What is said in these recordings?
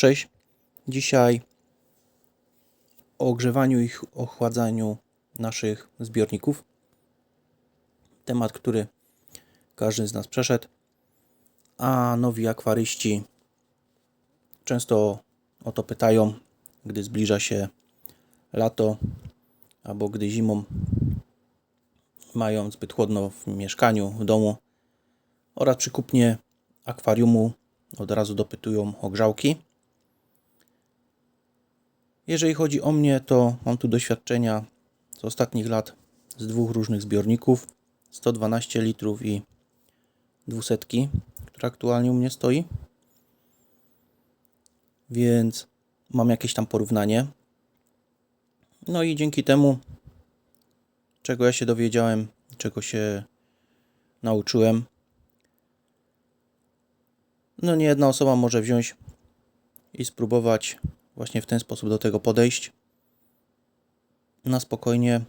cześć. Dzisiaj o ogrzewaniu i ochładzaniu naszych zbiorników. Temat, który każdy z nas przeszedł, a nowi akwaryści często o to pytają, gdy zbliża się lato albo gdy zimą mają zbyt chłodno w mieszkaniu, w domu oraz przy kupnie akwariumu od razu dopytują o grzałki. Jeżeli chodzi o mnie, to mam tu doświadczenia z ostatnich lat z dwóch różnych zbiorników 112 litrów i 200, która aktualnie u mnie stoi. Więc mam jakieś tam porównanie. No i dzięki temu, czego ja się dowiedziałem, czego się nauczyłem, no nie jedna osoba może wziąć i spróbować właśnie w ten sposób do tego podejść. Na spokojnie,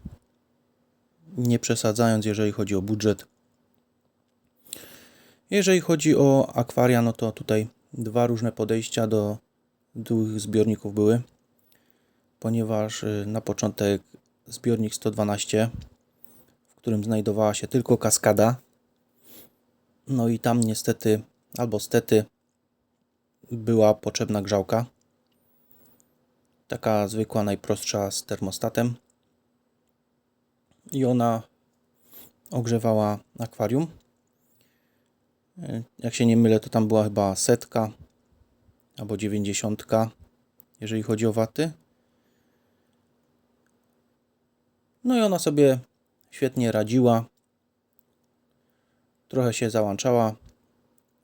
nie przesadzając, jeżeli chodzi o budżet. Jeżeli chodzi o akwaria, no to tutaj dwa różne podejścia do dwóch zbiorników były, ponieważ y, na początek zbiornik 112, w którym znajdowała się tylko kaskada. No i tam niestety albo stety była potrzebna grzałka. Taka zwykła, najprostsza z termostatem. I ona ogrzewała akwarium. Jak się nie mylę, to tam była chyba setka albo dziewięćdziesiątka, jeżeli chodzi o waty. No i ona sobie świetnie radziła. Trochę się załączała,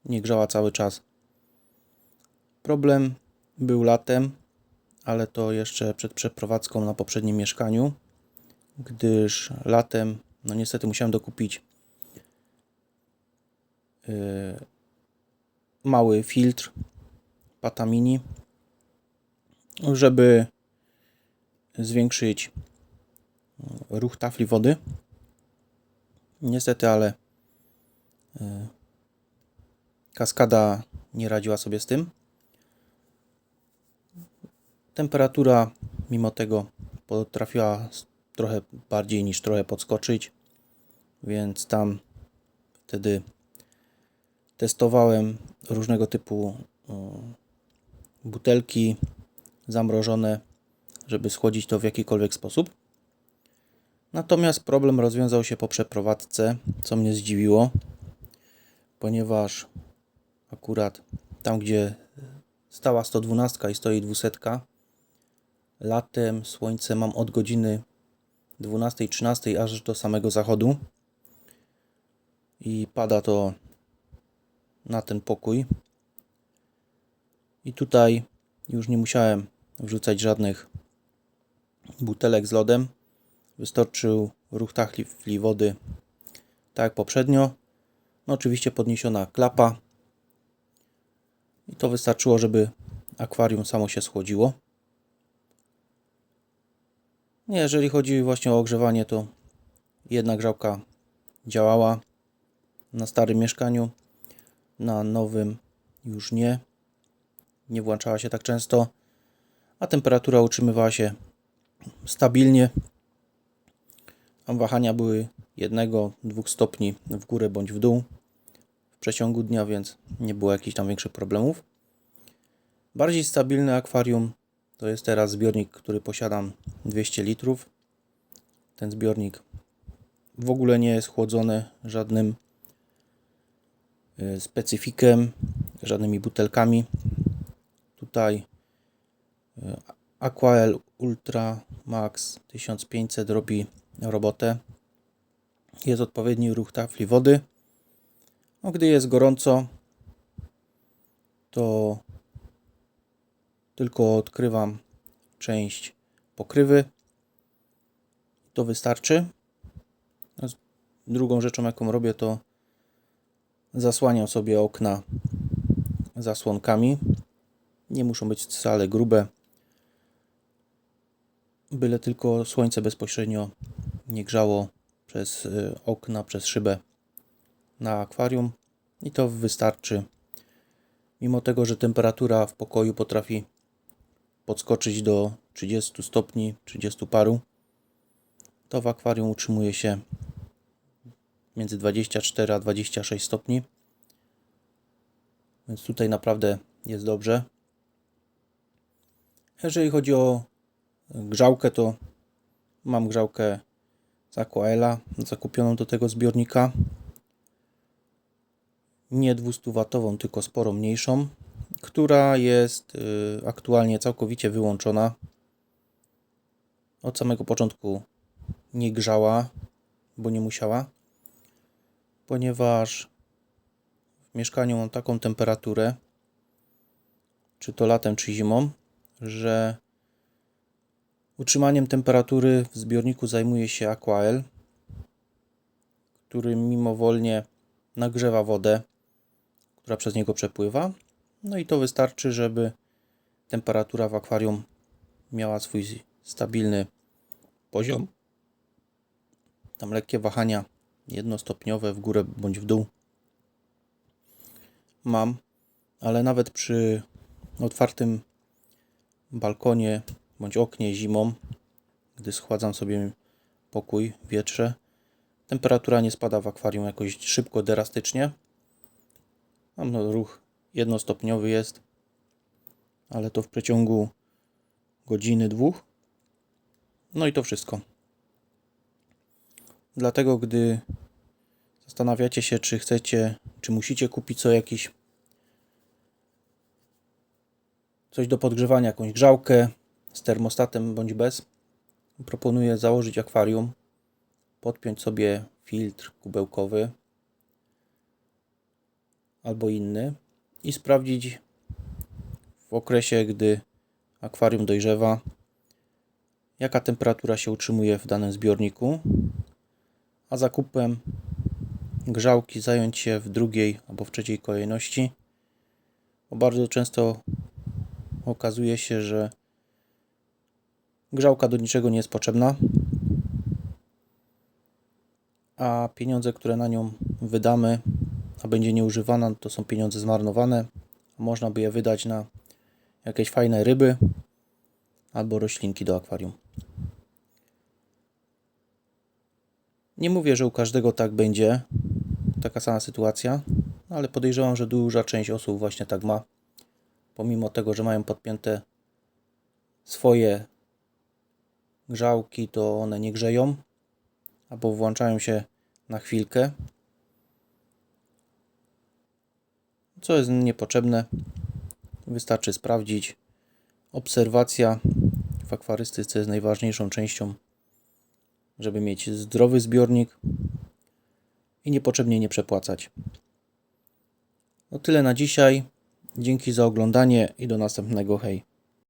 nie grzała cały czas. Problem był latem, ale to jeszcze przed przeprowadzką na poprzednim mieszkaniu, gdyż latem, no niestety musiałem dokupić yy, mały filtr Patamini, żeby zwiększyć ruch tafli wody. Niestety, ale yy, Kaskada nie radziła sobie z tym. Temperatura mimo tego potrafiła trochę bardziej niż trochę podskoczyć, więc tam wtedy testowałem różnego typu butelki zamrożone, żeby schłodzić to w jakikolwiek sposób. Natomiast problem rozwiązał się po przeprowadzce, co mnie zdziwiło, ponieważ akurat tam, gdzie stała 112 i stoi 200, latem słońce mam od godziny 12-13 aż do samego zachodu i pada to na ten pokój. I tutaj już nie musiałem wrzucać żadnych butelek z lodem. Wystarczył ruch tachli wody tak jak poprzednio. No oczywiście podniesiona klapa i to wystarczyło, żeby akwarium samo się schłodziło. Nie, jeżeli chodzi właśnie o ogrzewanie, to jedna grzałka działała na starym mieszkaniu, na nowym już nie. Nie włączała się tak często, a temperatura utrzymywała się stabilnie. Wahania były 1-2 stopni w górę bądź w dół w przeciągu dnia, więc nie było jakichś tam większych problemów. Bardziej stabilny akwarium to jest teraz zbiornik, który posiadam 200 litrów. Ten zbiornik w ogóle nie jest chłodzony żadnym y, specyfikiem, żadnymi butelkami. Tutaj y, Aquael Ultra Max 1500 robi robotę. Jest odpowiedni ruch tafli wody. No, gdy jest gorąco, to tylko odkrywam część pokrywy. To wystarczy. Drugą rzeczą, jaką robię, to zasłaniam sobie okna zasłonkami. Nie muszą być wcale grube. Byle tylko słońce bezpośrednio nie grzało przez y, okna, przez szybę na akwarium i to wystarczy, Mimo tego, że temperatura w pokoju potrafi podskoczyć do 30 stopni, 30 paru, to w akwarium utrzymuje się między 24 a 26 stopni. Więc tutaj naprawdę jest dobrze. Jeżeli chodzi o grzałkę, to mam grzałkę z Aquaela zakupioną do tego zbiornika. Nie 200W, tylko sporo mniejszą, która jest y, aktualnie całkowicie wyłączona. Od samego początku nie grzała, bo nie musiała, ponieważ w mieszkaniu mam taką temperaturę, czy to latem, czy zimą, że utrzymaniem temperatury w zbiorniku zajmuje się Aquael, który mimowolnie nagrzewa wodę, która przez niego przepływa. No i to wystarczy, żeby temperatura w akwarium miała swój stabilny poziom. Tam lekkie wahania jednostopniowe w górę bądź w dół mam, ale nawet przy otwartym balkonie bądź oknie zimą, gdy schładzam sobie pokój wietrze, temperatura nie spada w akwarium jakoś szybko, drastycznie. Mam no, ruch jednostopniowy jest, ale to w przeciągu godziny, dwóch. No i to wszystko. Dlatego, gdy zastanawiacie się, czy chcecie, czy musicie kupić co jakiś coś do podgrzewania, jakąś grzałkę z termostatem bądź bez, proponuję założyć akwarium, podpiąć sobie filtr kubełkowy albo inny i sprawdzić w okresie, gdy akwarium dojrzewa, jaka temperatura się utrzymuje w danym zbiorniku, a zakupem grzałki zająć się w drugiej albo w trzeciej kolejności, bo bardzo często okazuje się, że grzałka do niczego nie jest potrzebna, a pieniądze, które na nią wydamy, będzie nieużywana, to są pieniądze zmarnowane. Można by je wydać na jakieś fajne ryby albo roślinki do akwarium. Nie mówię, że u każdego tak będzie, taka sama sytuacja, ale podejrzewam, że duża część osób właśnie tak ma. Pomimo tego, że mają podpięte swoje grzałki, to one nie grzeją albo włączają się na chwilkę, co jest niepotrzebne. Wystarczy sprawdzić. Obserwacja w akwarystyce jest najważniejszą częścią, żeby mieć zdrowy zbiornik i niepotrzebnie nie przepłacać. No tyle na dzisiaj. Dzięki za oglądanie i do następnego. Hej.